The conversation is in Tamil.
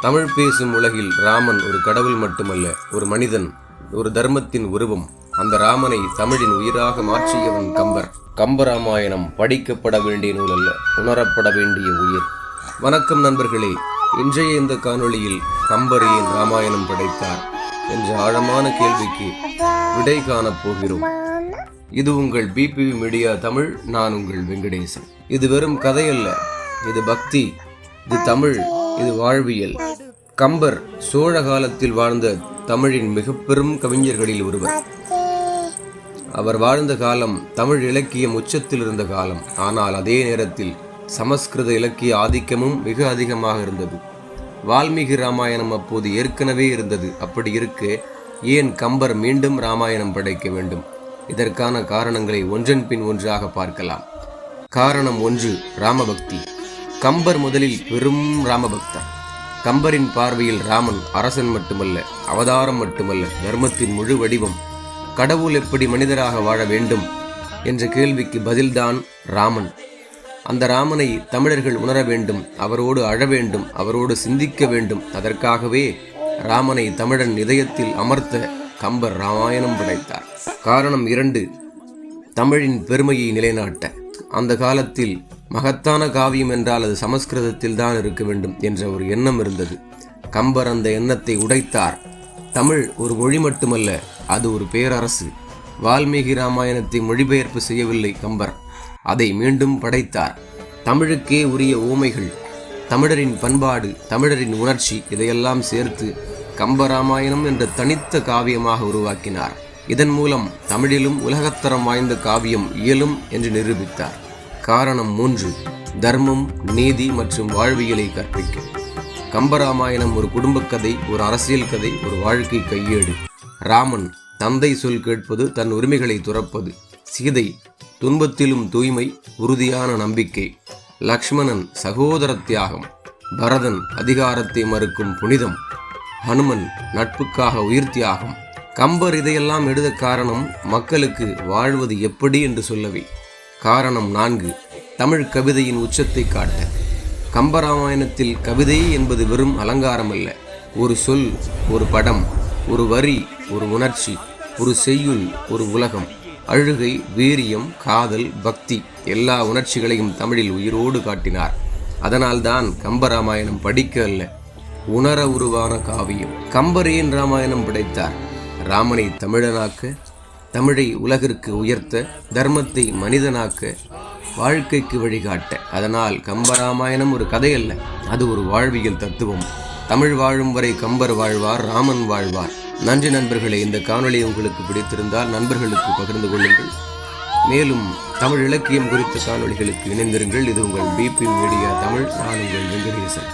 தமிழ் பேசும் உலகில் ராமன் ஒரு கடவுள் மட்டுமல்ல ஒரு மனிதன் ஒரு தர்மத்தின் உருவம். அந்த ராமனை தமிழின் உயிராக மாற்றியவன் கம்பர். கம்பராமாயணம் படிக்கப்பட வேண்டிய நூல் அல்ல உணரப்பட வேண்டிய உயிர். வணக்கம் நண்பர்களே இன்றைய இந்த காணொளியில் கம்பர் ஏன் ராமாயணம் படைத்தார் என்ற ஆழமான கேள்விக்கு விடை காணப் போகிறோம். இது உங்கள் பிபி மீடியா தமிழ் நான் உங்கள் வெங்கடேசன். இது வெறும் கதையல்ல இது பக்தி இது தமிழ் இது வாழ்வியல். கம்பர் சோழ காலத்தில் வாழ்ந்த தமிழின் மிக பெரும் கவிஞர்களில் ஒருவர். அவர் வாழ்ந்த காலம் தமிழ் இலக்கியம் உச்சத்தில் இருந்த காலம். ஆனால் அதே நேரத்தில் சமஸ்கிருத இலக்கிய ஆதிக்கமும் மிக அதிகமாக இருந்தது. வால்மீகி ராமாயணம் அப்போது ஏற்கனவே இருந்தது. அப்படி இருக்க ஏன் கம்பர் மீண்டும் ராமாயணம் படைக்க வேண்டும்? இதற்கான காரணங்களை ஒன்றன் பின் ஒன்றாக பார்க்கலாம். காரணம் ஒன்று ராமபக்தி. கம்பர் முதலில் பெரும் ராமபக்தர். கம்பரின் பார்வையில் ராமன் அரசன் மட்டுமல்ல அவதாரம் மட்டுமல்ல தர்மத்தின் முழு வடிவம். கடவுள் எப்படி மனிதராக வாழ வேண்டும் என்ற கேள்விக்கு பதில்தான் ராமன். அந்த ராமனை தமிழர்கள் உணர வேண்டும் அவரோடு அழ வேண்டும் அவரோடு சிந்திக்க வேண்டும். அதற்காகவே ராமனை தமிழன் இதயத்தில் அமர்த்த கம்பர் ராமாயணம் படைத்தார். காரணம் இரண்டு தமிழின் பெருமையை நிலைநாட்ட. அந்த காலத்தில் மகத்தான காவியம் என்றால் அது சமஸ்கிருதத்தில் தான் இருக்க வேண்டும் என்ற ஒரு எண்ணம் இருந்தது. கம்பர் அந்த எண்ணத்தை உடைத்தார். தமிழ் ஒரு மொழி மட்டுமல்ல அது ஒரு பேரரசு. வால்மீகி ராமாயணத்தை மொழிபெயர்ப்பு செய்யவில்லை கம்பர். அதை மீண்டும் படைத்தார். தமிழுக்கே உரிய ஓமைகள் தமிழரின் பண்பாடு தமிழரின் உணர்ச்சி இதையெல்லாம் சேர்த்து கம்பராமாயணம் என்ற தனித்த காவியமாக உருவாக்கினார். இதன் மூலம் தமிழிலும் உலகத்தரம் வாய்ந்த காவியம் இயலும் என்று நிரூபித்தார். காரணம் மூன்று. தர்மம் நீதி மற்றும் வாழ்வியலை கற்பிக்க கம்பராமாயணம் ஒரு குடும்பக் கதை ஒரு அரசியல் கதை ஒரு வாழ்க்கை கையேடு. ராமன் தந்தை சொல் கேட்பது தன் உரிமைகளை துறப்பது. சீதை துன்பத்திலும் தூய்மை உறுதியான நம்பிக்கை. லக்ஷ்மணன் சகோதர தியாகம். பரதன் அதிகாரத்தை மறுக்கும் புனிதம். ஹனுமன் நட்புக்காக உயிர் தியாகம். கம்பர் இதையெல்லாம் எழுத காரணம் மக்களுக்கு வாழ்வது எப்படி என்று சொல்லவே. காரணம் நான்கு. தமிழ் கவிதையின் உச்சத்தை காட்ட. கம்பராமாயணத்தில் கவிதை என்பது வெறும் அலங்காரம் அல்ல. ஒரு சொல் ஒரு படம் ஒரு வரி ஒரு உணர்ச்சி ஒரு செய்யுள் ஒரு உலகம். அழுகை வீரியம் காதல் பக்தி எல்லா உணர்ச்சிகளையும் தமிழில் உயிரோடு காட்டினார். அதனால்தான் கம்பராமாயணம் படிக்க அல்ல உணர உருவான காவியம். கம்பர் ஏன் ராமாயணம் படைத்தார்? ராமனை தமிழனாக்க தமிழை உலகிற்கு உயர்த்த தர்மத்தை மனிதனாக்க வாழ்க்கைக்கு வழிகாட்ட. அதனால் கம்பராமாயணம் ஒரு கதை அல்ல அது ஒரு வாழ்வியல் தத்துவம். தமிழ் வாழும் வரை கம்பர் வாழ்வார் ராமன் வாழ்வார். நன்றி நண்பர்களே இந்த காணொளி உங்களுக்கு பிடித்திருந்தால் நண்பர்களுக்கு பகிர்ந்து கொள்ளுங்கள். மேலும் தமிழ் இலக்கியம் குறித்த காணொளிகளுக்கு இணைந்திருங்கள். இது உங்கள் பிபி மீடியா தமிழ் நான் உங்கள் வெங்கடேசன்.